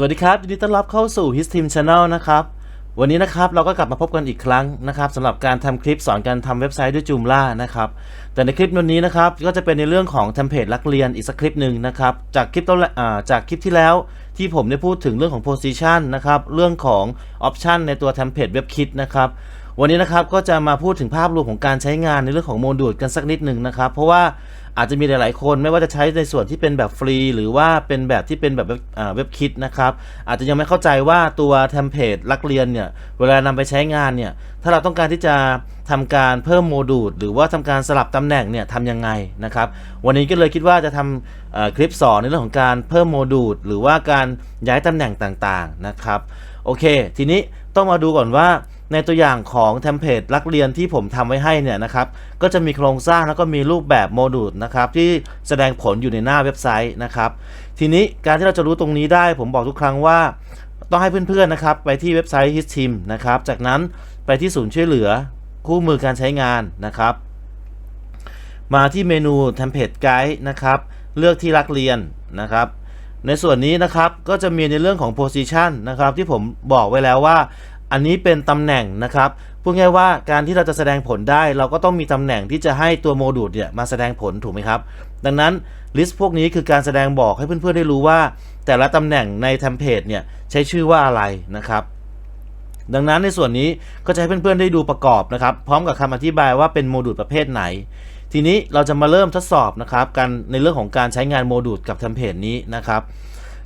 สวัสดีครับยินดีต้อนรับเข้าสู่ His Team Channel นะครับ วันนี้นะครับเราก็กลับมาพบกันอีกครั้งนะครับสำหรับการทำคลิปสอนการทำเว็บไซต์ด้วย Joomla นะครับแต่ในคลิปวันนี้นะครับก็จะเป็นในเรื่องของเทมเพลตลักเรียนอีกสักคลิปหนึ่งนะครับจากคลิปต้นจากคลิปที่แล้วที่ผมได้พูดถึงเรื่องของ position นะครับเรื่องของ option ในตัวเทมเพลตเว็บคิดนะครับวันนี้นะครับก็จะมาพูดถึงภาพรวมของการใช้งานในเรื่องของโมดูลกันสักนิดหนึ่งนะครับเพราะว่า อาจจะมีหลาย ๆ คนไม่ว่าจะใช้ในส่วนที่เป็นแบบฟรี หรือว่าเป็นแบบที่เป็นแบบเว็บคิดนะครับ อาจจะยังไม่เข้าใจว่าตัวเทมเพลตลักเรียนเนี่ยเวลานำไปใช้งานเนี่ยถ้าเราต้องการที่จะทำการเพิ่มโมดูลหรือว่าทำการสลับตำแหน่งเนี่ยทำยังไงนะครับ วันนี้ก็เลยคิดว่าจะทำคลิปสอนในเรื่องของการเพิ่มโมดูลหรือว่าการย้ายตำแหน่งต่าง ๆ นะครับ โอเค ทีนี้ต้องมาดูก่อนว่า ในตัวอย่างของเทมเพลตลักเรียนที่ผมทำไว้ให้เนี่ยนะครับ ก็จะมีโครงสร้างแล้วก็มีรูปแบบโมดูลนะครับที่แสดงผลอยู่ในหน้าเว็บไซต์นะครับ ทีนี้การที่เราจะรู้ตรงนี้ได้ ผมบอกทุกครั้งว่าต้องให้เพื่อนๆนะครับ ไปที่เว็บไซต์ HISTEAM นะครับ จากนั้นไปที่ศูนย์ช่วยเหลือคู่มือการใช้งานนะครับ มาที่เมนู Template Guide นะครับ เลือกที่รักเรียนนะครับ ในส่วนนี้นะครับก็จะมีในเรื่องของ position นะครับ ที่ผมบอกไว้แล้วว่า อันนี้เป็นตำแหน่งนะครับพูดง่ายว่าการที่เราจะแสดงผลได้ เราก็ต้องมีตำแหน่งที่จะให้ตัวโมดูลเนี่ยมาแสดงผลถูกไหมครับ ดังนั้นลิสต์พวกนี้คือการแสดงบอกให้เพื่อนๆได้รู้ว่า แต่ละตำแหน่งในเทมเพลตเนี่ยใช้ชื่อว่าอะไรนะครับ ดังนั้นในส่วนนี้ก็จะให้เพื่อนๆได้ดูประกอบนะครับ พร้อมกับคำอธิบายว่าเป็นโมดูลประเภทไหน ทีนี้เราจะมาเริ่มทดสอบนะครับกันในเรื่องของการใช้งานโมดูลกับเทมเพลตนี้นะครับ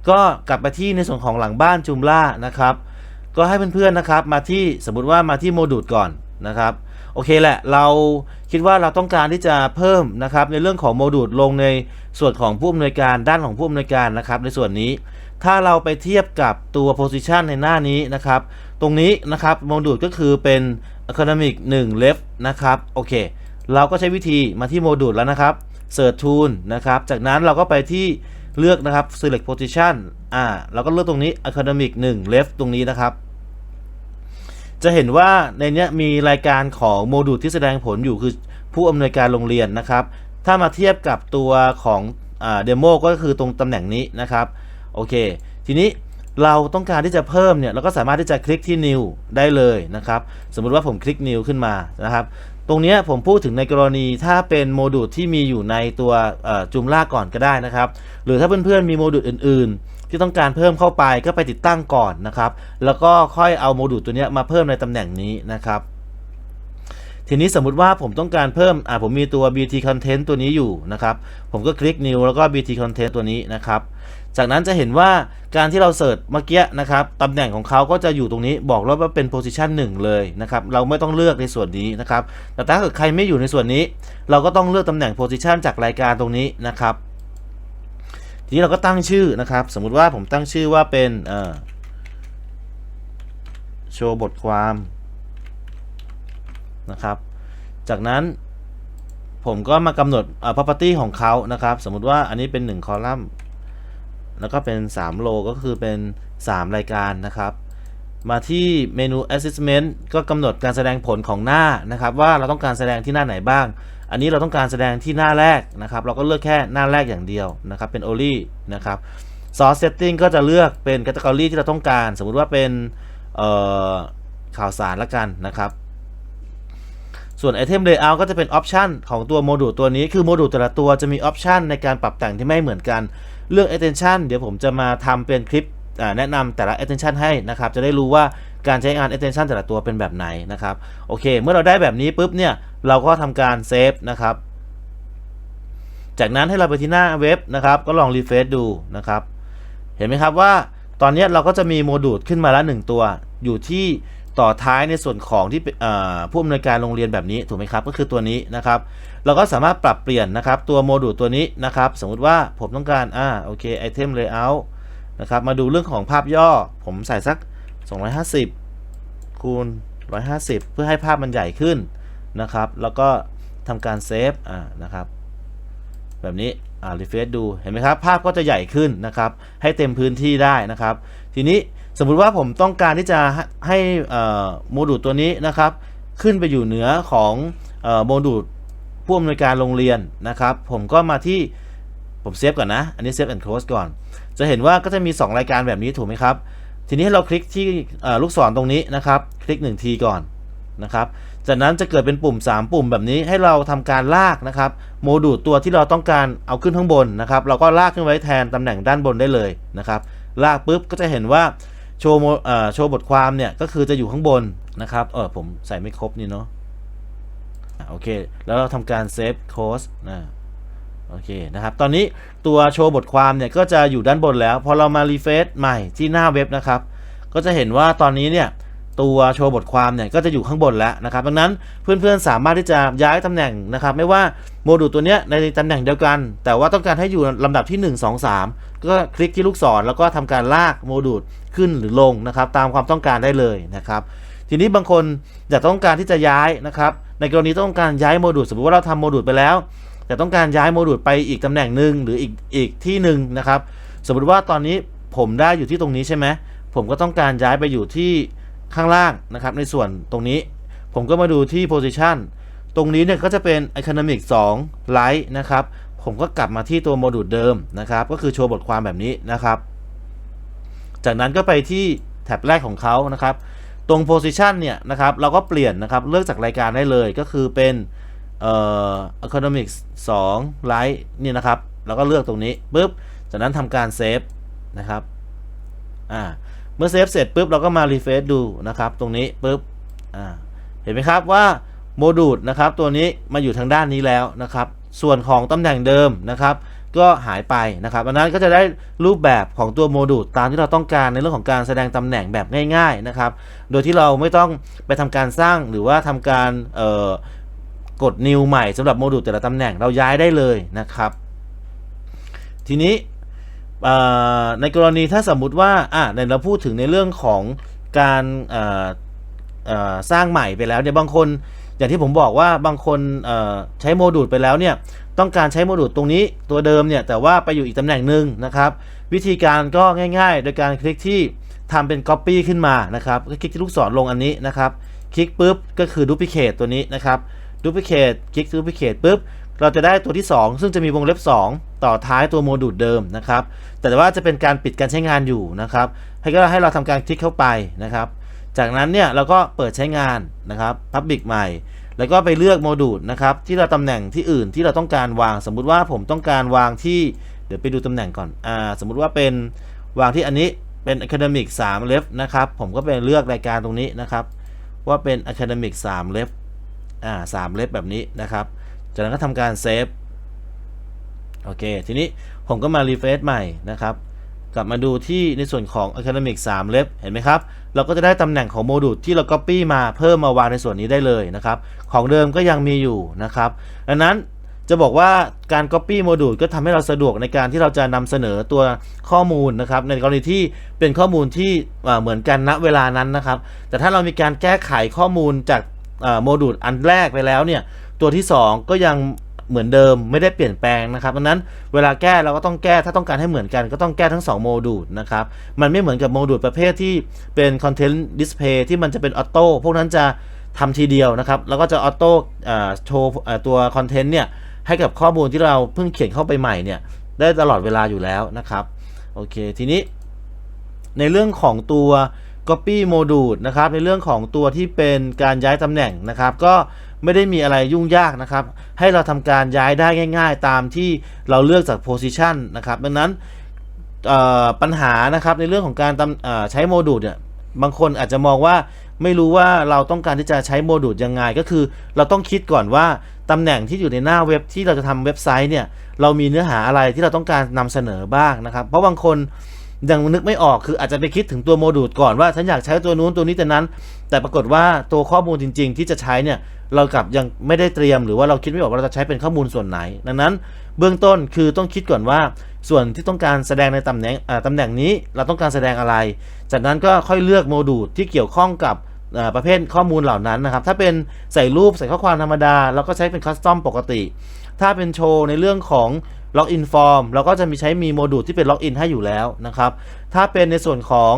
ก็กลับไปที่ในส่วนของหลังบ้านจูมล่านะครับ ก็ให้เพื่อนๆนะครับ มาที่สมมติว่ามาที่โมดูลก่อนนะครับโอเคแหละเราคิดว่าเราต้องการที่จะเพิ่มนะครับในเรื่องของโมดูลลงในส่วนของผู้อำนวยการด้านของผู้อำนวยการนะครับ ในส่วนนี้ ถ้าเราไปเทียบกับตัว position ในหน้านี้นะครับ ตรงนี้นะครับโมดูลก็คือเป็น economic 1 left นะครับโอเค เราก็ใช้วิธีมาที่โมดูลแล้วนะครับ search tool นะครับจากนั้นเราก็ไปที่ เลือกนะครับ select position อ่าเราก็เลือกตรงนี้ academic 1 left ตรงนี้นะครับ จะเห็นว่าในนี้มีรายการของโมดูลที่แสดงผลอยู่คือผู้อำนวยการโรงเรียนนะครับ ถ้ามาเทียบกับตัวของเดโมก็คือตรงตำแหน่งนี้นะครับ โอเค ทีนี้เราต้องการที่จะเพิ่มเนี่ยเราก็สามารถที่จะคลิกที่ new ได้เลยนะครับ สมมุติว่าผมคลิก new ขึ้นมานะครับ ตรงนี้ผมพูดถึงในกรณีถ้าเป็นโมดูลที่มีอยู่ในตัวจุมล่าก่อนก็ได้นะครับ หรือถ้าเพื่อนๆมีโมดูลอื่น ๆ ที่ต้องการเพิ่มเข้าไปก็ไปติดตั้งก่อนนะครับ แล้วก็ค่อยเอาโมดูลตัวนี้มาเพิ่มในตำแหน่งนี้นะครับ ทีนี้สมมุติว่าผมต้องการเพิ่มอ่าผมมีตัว BT content ตัวนี้อยู่นะครับ ผมก็คลิก new แล้วก็ BT content ตัวนี้นะครับ จากนั้นจะเห็นว่าการที่เราเสิร์ชเมื่อกี้นะครับตำแหน่งของเขาก็จะอยู่ตรงนี้บอกแล้วว่าเป็น position 1 เลยนะครับ เราไม่ต้องเลือกในส่วนนี้นะครับ แต่ถ้าเกิดใครไม่อยู่ในส่วนนี้ เราก็ต้องเลือกตำแหน่ง position จากรายการตรงนี้นะครับ ทีนี้เราก็ตั้งชื่อนะครับ สมมุติว่าผมตั้งชื่อว่าเป็นโชว์บทความ นะครับ จากนั้นผมก็มากำหนดอ่า property ของเขานะครับ สมมุติว่าอันนี้เป็น 1 คอลัมน์ แล้วก็เป็น 3 โลก็คือเป็น 3 รายการนะครับ มาที่เมนู assessment ก็กำหนดการแสดงผลของหน้านะครับ ว่าเราต้องการแสดงที่หน้าไหนบ้าง อันนี้เราต้องการแสดงที่หน้าแรกนะครับ เราก็เลือกแค่หน้าแรกอย่างเดียวนะครับ เป็น only นะครับ source setting ก็จะเลือกเป็น category ที่เราต้องการ สมมุติว่าเป็นข่าวสารละกันนะครับ ส่วน item layout ก็จะเป็น option ของตัวโมดูลตัวนี้ คือโมดูลแต่ละตัวจะมี option ในการปรับแต่งที่ไม่เหมือนกัน เรื่อง attention เดี๋ยวผมจะมาทำเป็นคลิปแนะนำแต่ละ attention ให้นะครับ จะได้รู้ว่าการใช้งาน attention แต่ละตัวเป็นแบบไหนนะครับ โอเค เมื่อเราได้แบบนี้ปุ๊บเนี่ย เราก็ทำการเซฟนะครับ จากนั้นให้เราไปที่หน้าเว็บนะครับ ก็ลองรีเฟรชดูนะครับ เห็นไหมครับว่าตอนนี้เราก็จะมีโมดูลขึ้นมาแล้วหนึ่งตัวอยู่ที่ ต่อท้ายในส่วนของที่ผู้อำนวยการโรงเรียนแบบนี้ถูกไหมครับก็คือตัวนี้นะครับ เราก็สามารถปรับเปลี่ยนนะครับตัวโมดูลตัวนี้นะครับ สมมุติว่าผมต้องการอ่าโอเคไอเทมเลเยอร์นะครับมาดูเรื่องของภาพย่อ ผมใส่สัก 250 คูณ 150 เพื่อให้ภาพมันใหญ่ขึ้นนะครับ แล้วก็ทำการเซฟอ่านะครับแบบนี้อ่ารีเฟรชดูเห็นไหมครับภาพก็จะใหญ่ขึ้นนะครับ ให้เต็มพื้นที่ได้นะครับ ทีนี้ สมมุติว่าผมต้องการที่จะให้โมดูลตัวนี้นะครับ ขึ้นไปอยู่เหนือของโมดูลผู้อำนวยการโรงเรียนนะครับ ผมก็มาที่ผมเซฟก่อนนะ อันนี้เซฟแอนด์โคลสก่อน จะเห็นว่าก็จะมี 2 รายการแบบนี้ถูกไหมครับ ทีนี้ให้เราคลิกที่ลูกศรตรงนี้นะครับ คลิก 1 ทีก่อนนะครับ จากนั้นจะเกิดเป็นปุ่ม 3 ปุ่มแบบนี้ให้เราทำการลากนะครับ โมดูลตัวที่เราต้องการเอาขึ้นข้างบนนะครับ เราก็ลากขึ้นไว้แทนตำแหน่งด้านบนได้เลยนะครับ ลากปุ๊บก็จะเห็นว่า โชว์โมเอ่อโชว์บทความเนี่ยก็คือจะอยู่ข้างบนนะครับ เออผมใส่ไม่ครบนี่เนาะอะโอเค แล้วเราทำการเซฟโค้ดนะโอเคนะครับ ตอนนี้ตัวโชว์บทความเนี่ยก็จะอยู่ด้านบนแล้ว พอเรามารีเฟซใหม่ที่หน้าเว็บนะครับ ก็จะเห็นว่าตอนนี้เนี่ย ตัวโชว์บทความเนี่ยก็จะอยู่ข้างบนแล้วนะครับดังนั้นเพื่อนๆสามารถที่จะย้ายตำแหน่งนะครับ ไม่ว่าโมดูลตัวเนี้ยในตำแหน่งเดียวกัน แต่ว่าต้องการให้อยู่ลำดับที่ 1 2 3 ก็คลิกที่ลูกศรแล้วก็ทำการลากโมดูลขึ้นหรือลงนะครับ ตามความต้องการได้เลยนะครับทีนี้บางคนอยากต้องการที่จะย้ายนะครับในกรณีต้องการย้ายโมดูลสมมติว่าเราทำโมดูลไปแล้ว แต่ต้องการย้ายโมดูลไปอีกตำแหน่งหนึ่งหรืออีกอีกที่หนึ่งนะครับ สมมติว่าตอนนี้ผมได้อยู่ที่ตรงนี้ใช่ไหมผมก็ต้องการย้ายไปอยู่ที่ ข้างล่างนะครับในส่วนตรงนี้ผมก็มาดูที่ position ตรงนี้เนี่ยก็จะเป็น economic 2 light นะครับ ผมก็กลับมาที่ตัวโมดูลเดิมนะครับ ก็คือโชว์บทความแบบนี้นะครับ จากนั้นก็ไปที่แท็บแรกของเขานะครับ ตรง position เนี่ยนะครับ เราก็เปลี่ยนนะครับ เลือกจากรายการได้เลยก็คือเป็นเอ่อ economic 2 light นี่นะครับเราก็เลือกตรงนี้ปุ๊บ จากนั้นทำการเซฟนะครับ อ่า มื่อเซฟเสร็จปุ๊บเราก็มารีเฟซดูนะครับ ตรงนี้ปุ๊บอ่าเห็นไหมครับว่าโมดูลนะครับตัวนี้มาอยู่ทางด้านนี้แล้วนะครับ ส่วนของตำแหน่งเดิมนะครับ ก็หายไปนะครับอันนั้นก็จะได้รูปแบบของตัวโมดูลตามที่เราต้องการในเรื่องของการแสดงตำแหน่งแบบง่าย ๆนะครับ โดยที่เราไม่ต้องไปทำการสร้างหรือว่าทำการกด new ใหม่สำหรับโมดูลแต่ละตำแหน่งเราย้ายได้เลยนะครับ ทีนี้ ในกรณีถ้าสมมุติว่าอะในเราพูดถึงในเรื่องของการสร้างใหม่ไปแล้วเนี่ยบางคนอย่างที่ผมบอกว่าบางคนใช้โมดูลไปแล้วเนี่ยต้องการใช้โมดูลตรงนี้ตัวเดิมเนี่ยแต่ว่าไปอยู่อีกตำแหน่งหนึ่งนะครับ วิธีการก็ง่ายๆ โดยการคลิกที่ทำเป็น Copy ขึ้นมานะครับคลิกที่ลูกศรลงอันนี้นะครับ คลิกปุ๊บก็คือ Duplicate ตัวนี้นะครับ Duplicate คลิก Duplicate ปุ๊บ เราจะได้ตัวที่ 2 ซึ่งจะมีวงเล็บ 2 ต่อท้ายตัวโมดูลเดิมนะครับ แต่ว่าจะเป็นการปิดการใช้งานอยู่นะครับ ให้ก็ให้เราทำการคลิกเข้าไปนะครับ จากนั้นเนี่ยเราก็เปิดใช้งานนะครับ Public ใหม่ แล้วก็ไปเลือกโมดูลนะครับที่เราตำแหน่งที่อื่นที่เราต้องการวาง สมมุติว่าผมต้องการวางที่ เดี๋ยวไปดูตำแหน่งก่อนอ่าสมมุติว่าเป็นวางที่อันนี้เป็น Academic 3 l e f นะครับ ผมก็ไปเลือกรายการตรงนี้นะครับ ว่าเป็น Academic 3 l e f อ่า3 l e f แบบนี้นะครับ จากนั้นก็ทำการเซฟโอเค ทีนี้ผมก็มารีเฟรชใหม่นะครับ กลับมาดูที่ในส่วนของ Academic 3เล็บเห็นไหมครับ เราก็จะได้ตำแหน่งของโมดูลที่เรา Copy มาเพิ่มมาวางในส่วนนี้ได้เลยนะครับ ของเดิมก็ยังมีอยู่นะครับ ดังนั้นจะบอกว่าการ Copy โมดูลก็ทำให้เราสะดวกในการที่เราจะนำเสนอตัวข้อมูลนะครับ ในกรณีที่เป็นข้อมูลที่เหมือนกันณเวลานั้นนะครับ แต่ถ้าเรามีการแก้ไขข้อมูลจากโมดูลอันแรกไปแล้วเนี่ย ตัวที่ 2 ก็ยังเหมือนเดิมไม่ได้เปลี่ยนแปลงนะครับดังนั้นเวลาแก้เราก็ต้องแก้ถ้าต้องการให้เหมือนกันก็ต้องแก้ทั้ง 2 โมดูลนะครับมันไม่เหมือนกับโมดูลประเภทที่เป็น Content Display ที่มันจะเป็นออโต้พวกนั้นจะทำทีเดียวนะครับ แล้วก็จะออโต้โชว์ตัวคอนเทนต์เนี่ยให้กับข้อมูลที่เราเพิ่งเขียนเข้าไปใหม่เนี่ยได้ตลอดเวลาอยู่แล้วนะครับโอเคทีนี้ ในเรื่องของตัว Copy Module นะครับในเรื่องของตัวที่เป็นการย้ายตำแหน่งนะครับ ก็ ไม่ได้มีอะไรยุ่งยากนะครับ ให้เราทำการย้ายได้ง่าย ๆ ตามที่เราเลือกจาก Position นะครับ ดังนั้นปัญหานะครับในเรื่องของการตำใช้โมดูลเนี่ยบางคนอาจจะมองว่าไม่รู้ว่าเราต้องการที่จะใช้โมดูลยังไงก็คือ เราต้องคิดก่อนว่าตำแหน่งที่อยู่ในหน้าเว็บที่เราจะทำเว็บไซต์เนี่ยเรามีเนื้อหาอะไรที่เราต้องการนำเสนอบ้างนะครับ เพราะบางคน ยังนึกไม่ออกคืออาจจะไปคิดถึงตัวโมดูลก่อนว่า ฉันอยากใช้ตัวนู้นตัวนี้แต่นั้น แต่ปรากฏว่าตัวข้อมูลจริง ๆ ที่จะใช้เนี่ยเรากลับยังไม่ได้เตรียมหรือว่าเราคิดไม่ออกว่าเราจะใช้เป็นข้อมูลส่วนไหน ดังนั้น เบื้องต้นคือต้องคิดก่อนว่า ส่วนที่ต้องการแสดงในตำแหน่งตำแหน่งนี้เราต้องการแสดงอะไร จากนั้นก็ค่อยเลือกโมดูลที่เกี่ยวข้องกับ ประเภทข้อมูลเหล่านั้นนะครับ ถ้าเป็นใส่รูปใส่ข้อความธรรมดา เราก็ใช้เป็นคัสตอมปกติ ถ้าเป็นโชว์ในเรื่องของล็อกอินฟอร์มเราก็จะมีใช้มีโมดูลที่เป็นล็อกอินให้อยู่แล้วนะครับ ถ้าเป็นในส่วนของ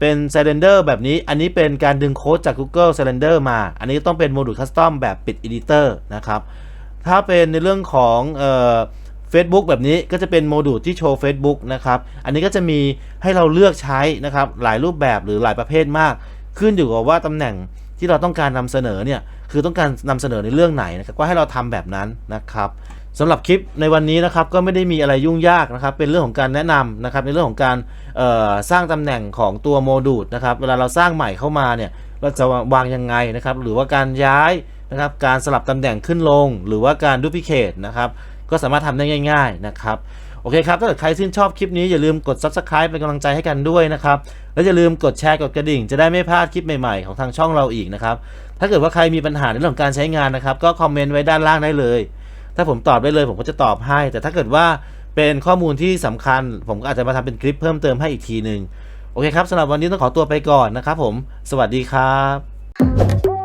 เป็น s ซ l e n d e r แบบนี้ อันนี้เป็นการดึงโค้ดจาก Google s ซ l e n d e r มา อันนี้ต้องเป็นโมดูลคัสตอมแบบปิด Editor นะครับ ถ้าเป็นในเรื่องของเอ่อ Facebook แบบนี้ก็จะเป็นโมดูลที่โชว์ Facebook นะครับ อันนี้ก็จะมีให้เราเลือกใช้นะครับ หลายรูปแบบหรือหลายประเภทมาก ขึ้นอยู่กับว่าตำแหน่งที่เราต้องการนำเสนอเนี่ยคือต้องการนำเสนอในเรื่องไหนนะครับก็ให้เราทำแบบนั้นนะครับสำหรับคลิปในวันนี้นะครับก็ไม่ได้มีอะไรยุ่งยากนะครับ เป็นเรื่องของการแนะนำนะครับในเรื่องของการสร้างตำแหน่งของตัวโมดูลนะครับ เวลาเราสร้างใหม่เข้ามาเนี่ยเราจะวางยังไงนะครับ หรือว่าการย้ายนะครับ การสลับตำแหน่งขึ้นลง หรือว่าการดูพิเคทนะครับ ก็สามารถทำได้ง่าย ๆนะครับ โอเคครับถ้าเกิดใครชื่นชอบคลิปนี้อย่าลืมกด subscribe เป็นกำลังใจให้กันด้วยนะครับแล้วอย่าลืมกดแชร์กดกระดิ่ง จะได้ไม่พลาดคลิปใหม่ๆของทางช่องเราอีกนะครับถ้าเกิดว่าใครมีปัญหาในเรื่องการใช้งานนะครับก็คอมเมนต์ไว้ด้านล่างได้เลย ถ้าผมตอบได้เลยผมก็จะตอบให้ แต่ถ้าเกิดว่าเป็นข้อมูลที่สำคัญ ผมก็อาจจะมาทำเป็นคลิปเพิ่มเติมให้อีกทีหนึ่งโอเคครับสำหรับวันนี้ต้องขอตัวไปก่อนนะครับผม สวัสดีครับ